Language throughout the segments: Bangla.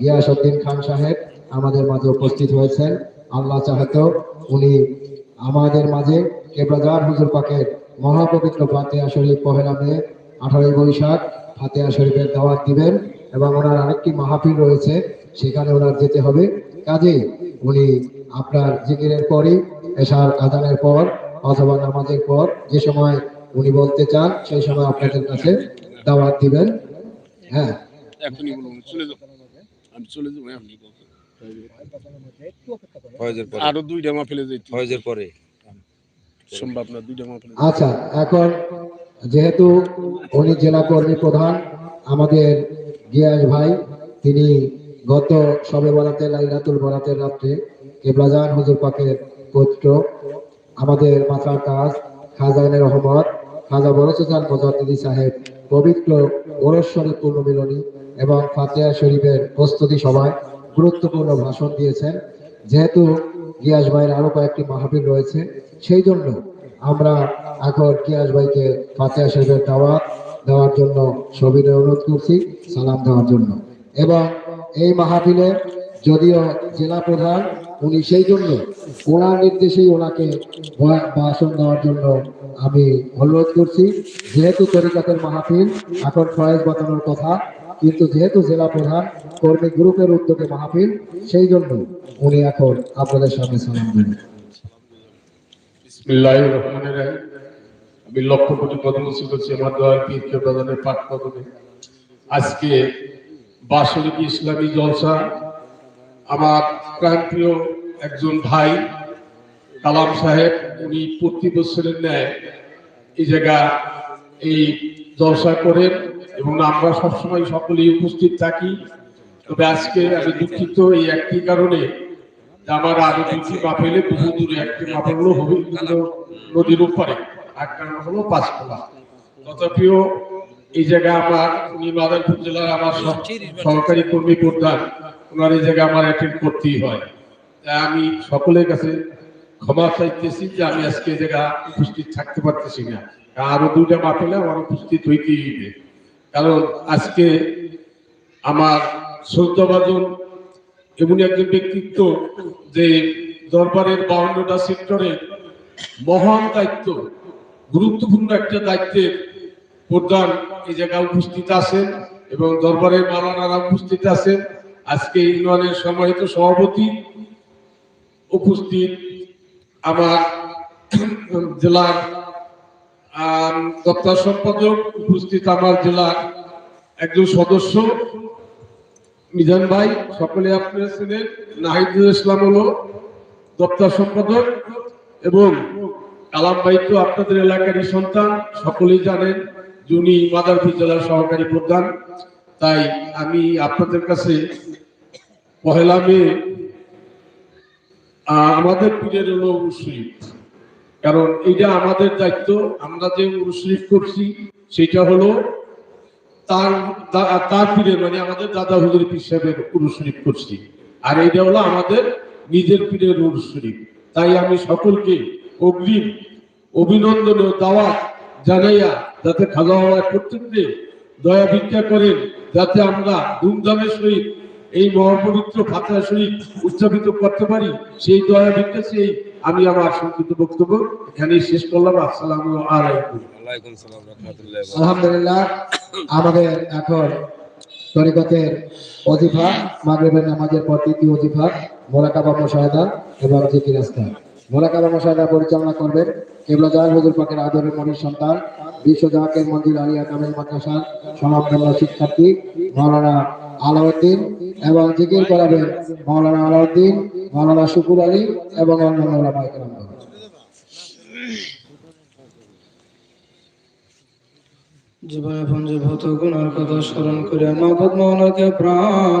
গিয়াসউদ্দিন খান সাহেব আমাদের মাঝে উপস্থিত হয়েছেন। আল্লাহ চাহত উনি আমাদের মাঝে কেবরাজার হুজুর পাকের মহাপবিত্র ফাতেহা শরীফ পহেলা মে আঠারোই বৈশাখ ফাতেহা শরীফের দাওয়াত দিবেন এবং ওনার আরেকটি মাহফিল রয়েছে, সেখানে ওনার যেতে হবে। কাজেই উনি আপনার জিকিরের পরই, এশার আজানের পর, অথবা নামাজের পর যে সময় উনি বলতে চান, সেই সময় আপনাদের কাছে দাওয়াত দিবেন। হ্যাঁ। আমি চলে যাব বলব। আরও দুইটা মা ফেলে যাইতে। ফয়েজের পরে। সম্ভব না দুইটা মা ফেলে আচ্ছা এখন যেহেতু উনি জেলা কর্মী প্রধান আমাদের গিয়াস ভাই তিনি গত সবে বরাতে লাইলাতুল বরাতের রাত্রে কেবলাজান হুজুর পাকের পুত্র আমাদের মাথার কাজ খাজানের রহমত খাজা বরসান মজাদ্দিদি সাহেব পবিত্র ওরস শরীফ পূর্ণমিলনী এবং ফাতিহা শরীফের প্রস্তুতি সভায় গুরুত্বপূর্ণ ভাষণ দিয়েছেন। যেহেতু গিয়াস ভাইয়ের আরও কয়েকটি মাহফিল রয়েছে, সেই জন্য আমরা এখন গিয়াস ভাইকে ফাতিহা শরীফের দাওয়াত দেওয়ার জন্য সবিনয় অনুরোধ করছি, সালাম দেওয়ার জন্য। এবং এই মাহফিলে যদিও জেলা প্রধান, উনি সেই জন্য ওনার নির্দেশেই ওনাকে ভাষণ দেওয়ার জন্য আমি অনুরোধ করছি। যেহেতু তরিকাতের মাহফিল, এখন ফয়েজ বাঁচানোর কথা কিন্তু যেহেতু জেলা প্রধান কর্মী গ্রুপের উদ্যোগে মাহফিল, সেই জন্য উনি এখন আপনাদের সামনে সালাম রহিম। আমি লক্ষ কোটি করছি আমার পাঠ আজকে বাসরিক ইসলামী জলসা আমার প্রাণপ্রিয় একজন ভাই কালাম সাহেব, উনি প্রতি বছরের ন্যায় এই জায়গা এই জলসা করেন এবং আমরা সবসময় সকলেই উপস্থিত থাকি। তবে আজকে আমি দুঃখিত এই একটি কারণে আমার আরও দুটি মাপেলে বহু দূরে একটি মাপেল হলো হবিগঞ্জ নদীর উপরে কারণ হলো পাঁচকোলা তথাপিও এই জায়গায় আমার, উনি মাদারপুর জেলার আমার সহকারী কর্মী প্রধান ওনার এই জায়গায় আমার অ্যাটেন্ড করতেই হয়। তাই আমি সকলের কাছে ক্ষমা চাইতেছি যে আমি আজকে এই জায়গা উপস্থিত থাকতে পারতেছি না। আরও দুইটা মাপেলে আমার উপস্থিত হইতে হবে। কারণ আজকে আমার শ্রদ্ধাভাজন এমন একজন ব্যক্তিত্ব যে দরবারের বাউন্নটা সেক্টরে মহান দায়িত্ব, গুরুত্বপূর্ণ একটা দায়িত্বের প্রধান এই জায়গায় উপস্থিত আছেন এবং দরবারের মালানারা উপস্থিত আছেন। আজকে ইউনিয়নের সম্মানিত সভাপতি উপস্থিত আমার জেলার দপ্তর সম্পাদক উপস্থিত আমার জেলার একজন সদস্য, মিজান ভাই, সকলে আপনারা ছিলেন নাহিদুল ইসলাম হলো দপ্তর সম্পাদক এবং কালাম ভাই তো আপনাদের এলাকারই সন্তান, সকলেই জানেন যিনি মাদারপুর জেলার সহকারী প্রধান। তাই আমি আপনাদের কাছে পহেলা মে আমাদের পীরের হলো শরীফ কারণ এটা আমাদের দায়িত্ব, আমরা যে শরীফ করছি সেটা হলো তার তার পীরের মানে আমাদের দাদা হুজুর পীর সাহেবের করছি। আর এইটা হলো আমাদের নিজের পীরের উরুস শরীফ তাই আমি সকলকে অগ্রিম অভিনন্দন ও দাওয়াত জানাইয়া যাতে খাওয়া হওয়া প্রত্যেককে দয়া ভিক্ষা করেন, যাতে আমরা ধুমধামের সহিত এই মহাপবিত্র ফাতা শরীফ উদযাপিত করতে পারি, সেই দয়া ভিক্ষা সেই আমি আমার সংক্ষিপ্ত বক্তব্য এখানেই শেষ করলাম। আসসালামু আলাইকুম। আলহামদুলিল্লাহ আমাদের এখন তরিকতের অজিফা মাগরিবের নামাজের পর তৃতীয় অজিফা মোরাকাবা মুশাহাদা এবং জিকির আস্তার মোরাকাবা মুশাহাদা পরিচালনা করবেন কেবলা জাহাজ হুজুর পাকের আদরের মনির সন্তান বিশ্বজাহাকের মন্দির আলিয়া কামেল মাদ্রাসার সমাপ্ত শিক্ষার্থী মাওলানা আলাউদ্দিন এবং জিকির করাবেন মাওলানা আলাউদ্দিন মাওলানা শুকুর আলী এবং অন্যান্য মৌলাকে প্রাণ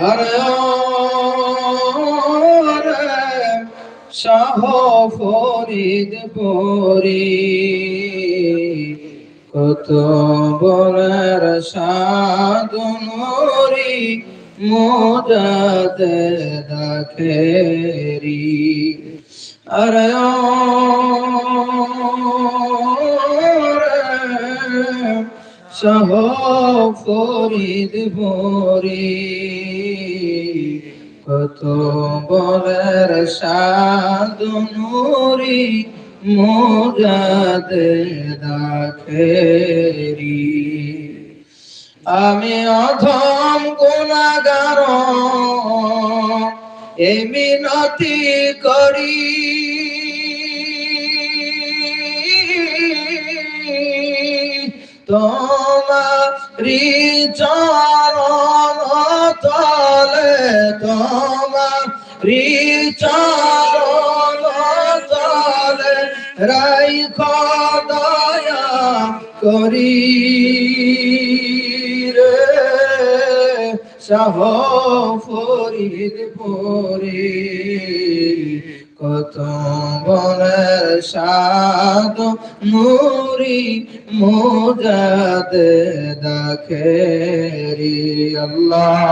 ওরে শাহ ফরিদ পরি। কত বলার সাধনরি মোজাতে দাখেরি। আরে সহ ফরিদ ভরি কত বলের সাধনুরি মোজাদে দাখেরি আমি অধম গুণাগার এ মিনতি করি। তোমারি চরণ তলে তোমার চরণ তলে রাই দয়া করি রে পরি। কত বনের সাদ মুরি মোজাদ দাখেরি আল্লাহ।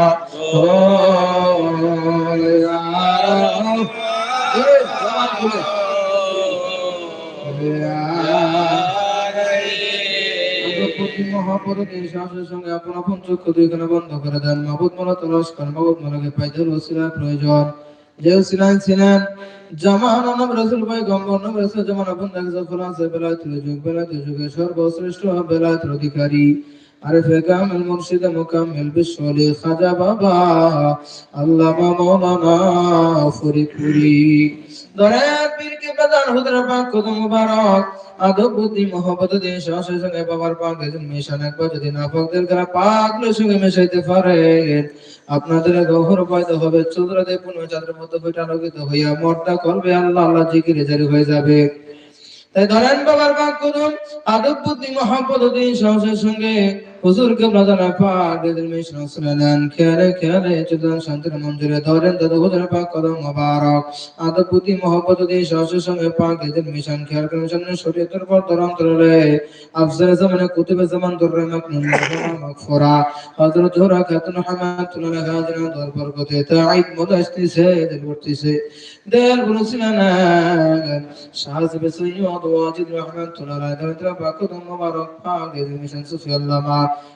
সঙ্গে আপন আপন চক্ষু দুইখানে বন্ধ করে দেন। মাহবুদ মালা তলাশ করেন পাইদের ওসিলায় প্রয়োজন। যে ছিলেন। ছিলেন নব রাসূল ভাই গম্বর নব রাসূল সর্বশ্রেষ্ঠ অধিকারী। আরিফে কামিল মুর্শিদ মুকাম্মিল বিশ্বলি বাবা, আল্লামা মাওলানা ফরিদপুরি। মুবারক মোহব্বত দিয়ে সঙ্গে বাবার পাক একবার যদি সঙ্গে আপনাদের গহর পাইতে হবে চুদ্রাতে পুনঃ চাঁদের মতো বইটা আলোকিত হইয়া মর্দা করবে আল্লাহ আল্লাহ জিকিরে জারি হয়ে যাবে। তাই ধরেন বাবার পাক করুন আদব, বুদ্ধি, মহব্বত দিন সাহসের সঙ্গে হুজুর কে ব্রাদানা পাক দিদির মিশন শুনেন খেয়ালে খেয়ালে চুদান শান্তির মঞ্জুরে ধরেন, দাদা হুজুর পাক কদম মোবারক। আদব বুদ্ধি মোহাম্মদ দিন সাহসের সঙ্গে পাক দিদির মিশন, খেয়াল করেন সামনে শরীয়তের পর দরম তরলে আফজাল জামানে কুতুবে জামান দররে মাকনুন মাগফুরা। হযরত জোহরা খাতুন হামাতুল্লাহ হাজিরা দর বরকতে তাঈদ মুদাসতিসে দিল বর্তিসে দেল বুরসিলানা শাহজ বেসইয়দ ওয়াজিদ রহমাতুল্লাহ আলাইহি পাক কদম মোবারক পাক দিদির মিশন সুফি আল্লামা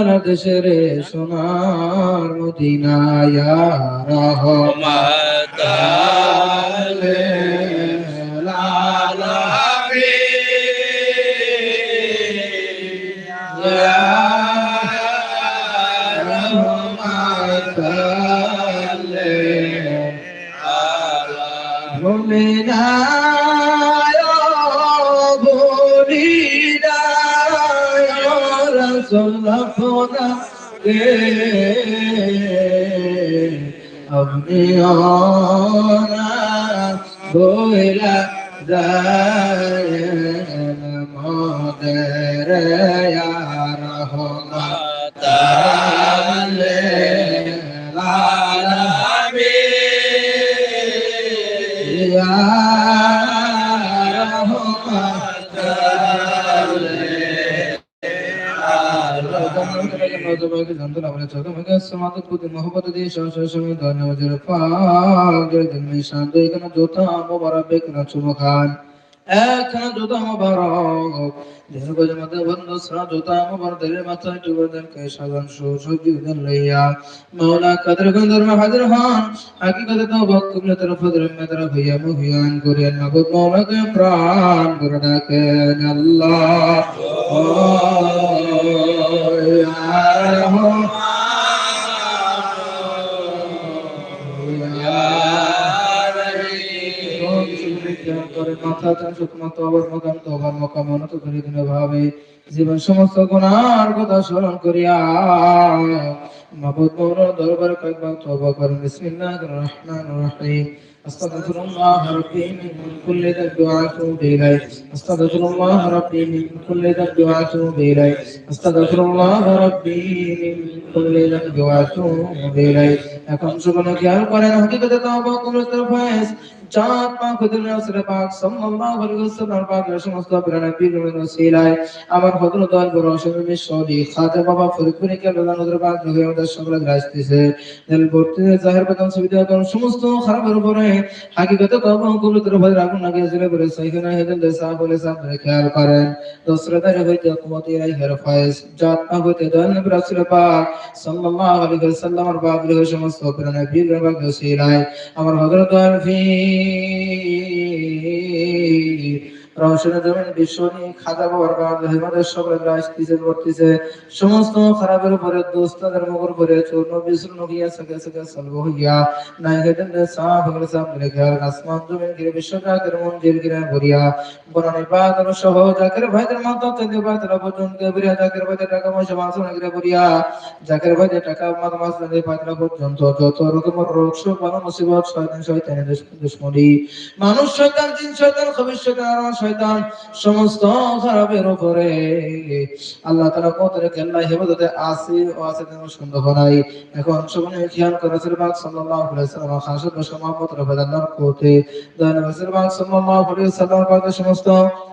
দিতে চলে যান নবী কামগার দেশের সোনার মদিনায় রহমাতালে আপনি বইলা মদের রহমাতালে భాగ్య సంతుల అవరచోద మగ సమాత కుది మొహబత దేశ శోషమి ధన్యవజర పాగ్య జన్మి శాంతి కన జోతా మొబరబెక్ నచుమఖాన్ একখানা জোতা মোবারক দেহের গজের মধ্যে বন্ধ সরা জোতা মোবারক দেহের মাথায় টুকরো দেন কে সাজান সুসজ্জিত দেন লইয়া মাওলা কাদের গন্ধর হাজির হন হাকিকতে তো মাওলাকে প্রাণ করে ডাকেন ও জীবন সমস্ত গুণার কথা স্মরণ করিয়া মাবুদ মৌলার দরবারে কয়েকবার তওবা করেন বিসমিল্লাহির রহমানির রহিম أستغفر الله ربي من كل ذنب وأتوب إليه أستغفر الله ربي من كل ذنب وأتوب إليه أستغفر الله ربي من كل ذنب وأتوب إليه এখন শুকনো খেয়াল করেন হকিকতে তওবা কবুল ফয়েজ জাত পাক হদিল রাসূল সমস্ত আমার আমার العالمين জমিন খাজা বাবার বাবা হেমাদের সকলে সমস্ত খারাপের উপরে, দোস্তাদের উপরে, চূর্ণ গিয়া সকে সকে হইয়া রেখে আসমান জমিন গিরে গিরে ভরিয়া। বনানি বাদর সহ জাকের ভাইদের পর্যন্ত জাকের ভাইদের টাকা পয়সা ভরিয়া। জাকের ভাইদের টাকা পর্যন্ত যত রকমের রোগ শোক বানো মুসিবত, শয়তান শয়তানের দুশ্মনী মানুষ, শয়তান, জিন, শয়তান শয়তান আর শয়তান সমস্ত খারাপের উপরে। আল্লাহ তাআলা কত কেল্লা হেফাজতে ও আছে সন্দেহ নাই। এখন সবনে খেয়াল করে বাক সাল্লাল্লাহু আলাইহি সাল্লাম দান সাল্লাল্লাহু আলাইহি সাল্লাম পাক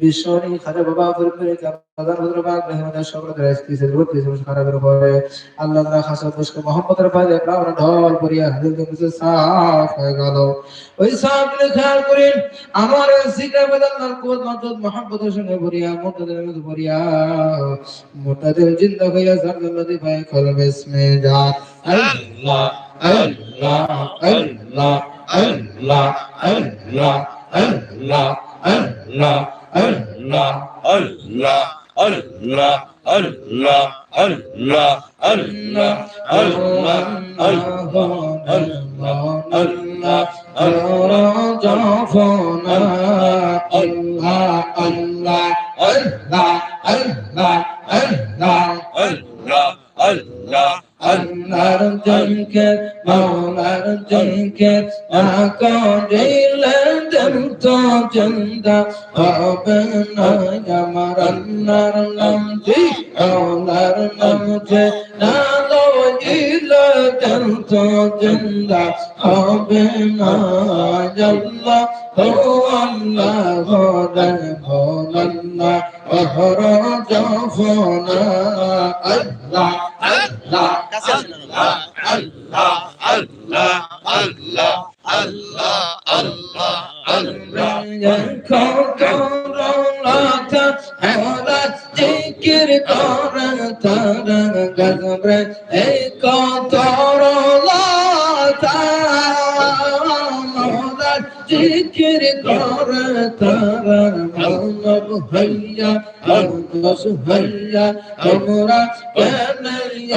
বিশ্বনি খাজা বাবা ফরিদপুরে কাদার হযরত পাক রহমাতুল্লাহ সকল ভর্তি সমস্ত খারাপের উপরে আল্লাহ তাআলা খাসত বসা মুহাম্মদের পায়ে আমরা ঢল পরিয়া হাজির করে সাফ হয়ে গেল। ওই সাহাবীদের খেয়াল করেন আমার জিকির বেদাল্লাহর কুওয়াত মাদদ মুহাব্বতের সঙ্গে ভরিয়া মুতাদের মধ্যে ভরিয়া মুতাদের জিন্দা হইয়া জান্নাতে পায় কল বিসমি জাত আল্লাহ Allah Allah Allah Allah Allah Allah. Allah Allah, Allah, Allah, Allah, Allah, Allah, Allah, Allah, Allah, Allah, আল্লাহর জনকে মাওলার জনকে আকা দিলে দেব তো জিন্দা হবে না আমার আল্লাহর নাম জি মাওলার নাম যে না দিলে দেব তো জিন্দা হবে না আল্লাহ ও আল্লাহ ঘরে ভোলাল্লাহ জিকির কর তার গজব এই কত জিকির করে তারা মানব হইয়া মানুষ হইয়া, তোমরা কেন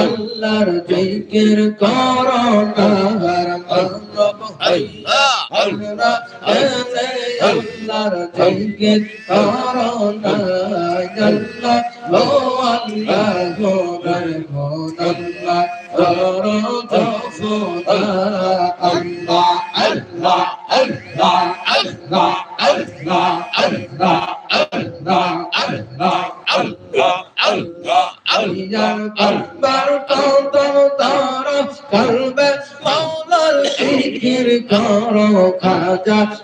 আল্লাহর জিকির কর তাহার মানব হইয়া আমরা কেন আল্লাহর জিকির কর আল্লাহ ও আল্লাহ গো গো আল্লাহ কর তো খোদা, আল্লাহ আল্লাহ আল্লাহ।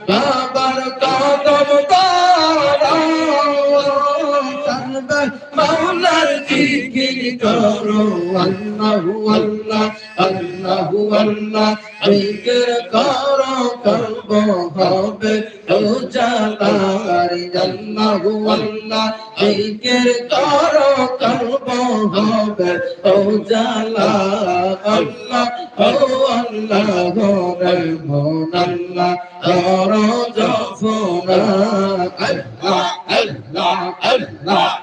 বাবার করো আল্লাহু আল্লাহ আল্লাহু আল্লাহ জিকির করো কলব হবে ও জালারি আল্লাহু আল্লাহ জিকির করো কলব হবে ও জালা আল্লাহ ও আল্লাহ রে মন আল্লাহ করো জফনা আল্লাহ আল্লাহ আল্লাহ।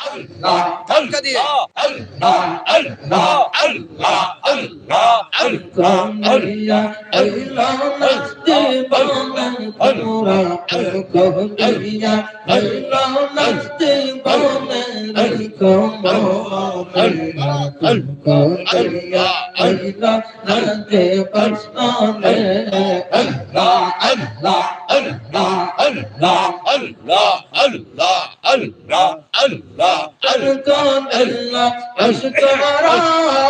আল্লাহ ধাক্কা দিয়ে আল্লাহ আল্লাহ আল্লাহ আল্লাহ আল্লাহ আল্লাহ আল্লাহ নাস্তিবান পুরা আল্লাহ আল্লাহ নাস্তিবান Allah Allah Allah নাস্তিবান Allah Allah Allah, Allah, Allah, Allah, Allah, Allah, أركان الله أشكراني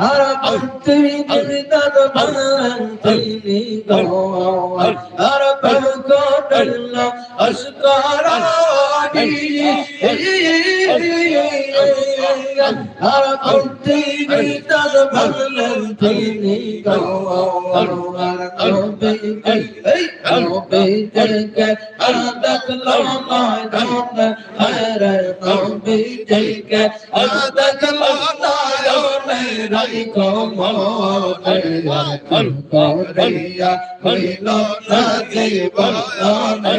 أربعتي بلدان بانتيني قوار أربعتي بلدان أشكاراني أربعتي بلدان بانتيني قوار أربعتي بلدان أبك لما دون خير রাই কমরে কল করিয়া হইল না জীবনে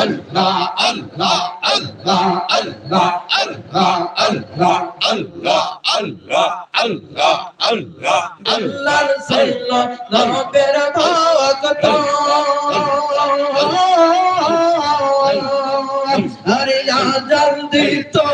আল্লাহ আল্লাহ আল্লাহ আল্লাহ আল্লাহ আল্লাহ আল্লাহ আল্লাহ আল্লাহ আল্লাহ আল্লাহর সাইল নবের ভক্ত আরে জলদি তো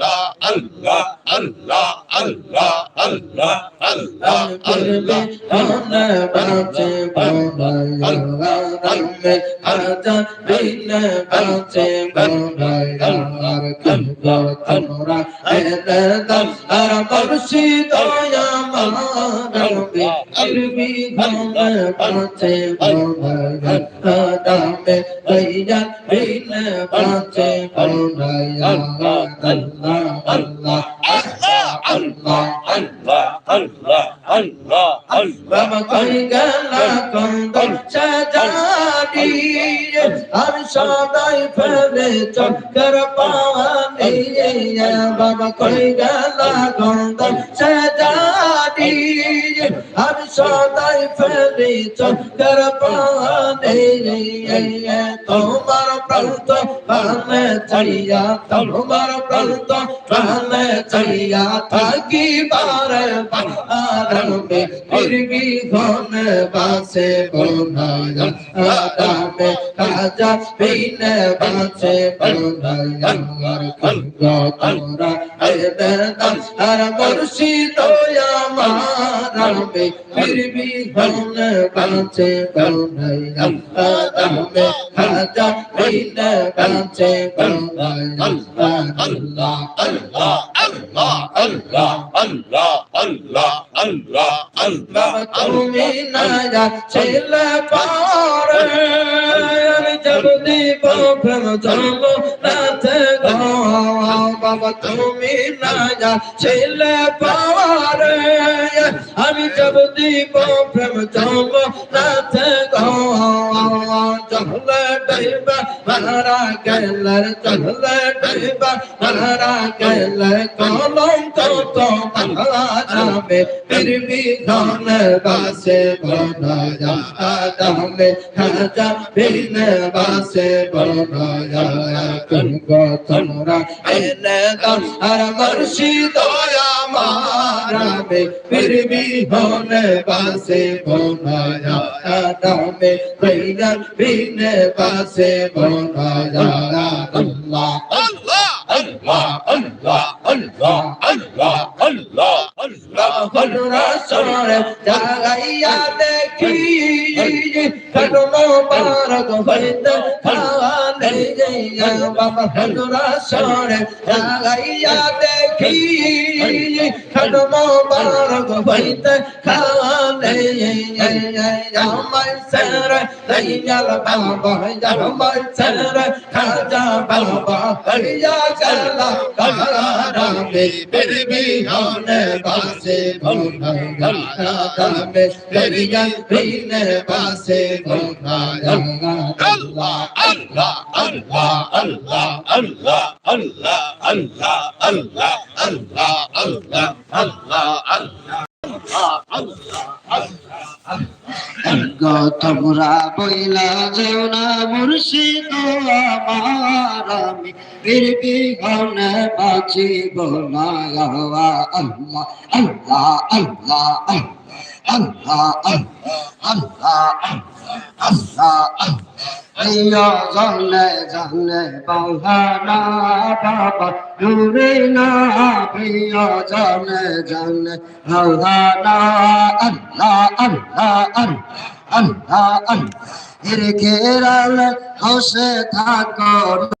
আল্লাহ আল্লাহ আল্লাহ আল্লাহ আল্লাহ আল্লাহ আল্লাহ আমরা বাঁচে বাবা আল্লাহ আমরা হাতা বিনা বাঁচে বাবা আল্লাহ কালবা তোমরা এলে দাম আর বর্ষি দয়া মানবে ইরবি আমরা বাঁচে বাবা দামে দয়া বিনা বাঁচে বাবা আল্লাহ আল্লাহ الله الله الله الله الله الله الله মঙ্গলকম সজাদি আর সদাই ফেলে চক্কর পাওয়ানি বাবা কই গেল গন্দ সজাদি সদাই ফেলি চক্কর পানে তোমার প্রান্ত প্রাণে চড়িয়া তোমার প্রান্ত প্রাণে চড়িয়া থাকি বারে বারণ মে ফিরগি ঘন বাসে বনায়া আদামে পিনে বাসে বনায়া খলগা তোরা এ বেদন আর আমার পৃথিবী ধরনে কাঁচে ধরনাই আল্লাহ ধরনে খাজা হইলে কাঁচে ধরনাই আল্লাহ আল্লাহ আল্লাহ আল্লাহ বাবা তুমি না যা ছেলে পাওয়ার আমি যাব দিব প্রেম জন্ম রাতে গো। চহল ডরবা হারা গেলার চহল ডরবা হারা গেল কলম তো তো তাহলা যাবে ফির বি ধন বাসে বনা पे बैगर बिन पासे बोला जा अल्लाह अल्लाह अल्लाह अल्लाह अल्लाह अल्लाह Allah. রাসরে জাগাইয়া দেখি কদম বারক হইতে খাওয়ালে যাইয়া বাবা রাসরে জাগাইয়া দেখি কদম বারক হইতে খাওয়ালে আমার সর দয়াল বাবা, আমার সর খাজা বাবা, হইয়া গলা কারামে বিরবি হনে বাসে ভোনায়া কারামে করিয়া বিনে বাসে ভোনায়া Allah, Allah, Allah, Allah, Allah, Allah, Allah, Allah, Allah, Allah, Allah, গো তোমরা বইলা যেও না, মুর্শিদ আমার আমি। বীরবি গনে বাঁচিব না, আল্লাহ আল্লাহ আল্লাহ আল্লাহ। আল্লাহ আল্লাহ আল্লাহ প্রিয় জনে জনে বাহানা বাবা, নুরে না। প্রিয় জনে জনে বাহানা আল্লাহ আল্লাহ আল্লাহ আল্লাহ আল্লাহ। এর ঘেরাল হসে থাকো।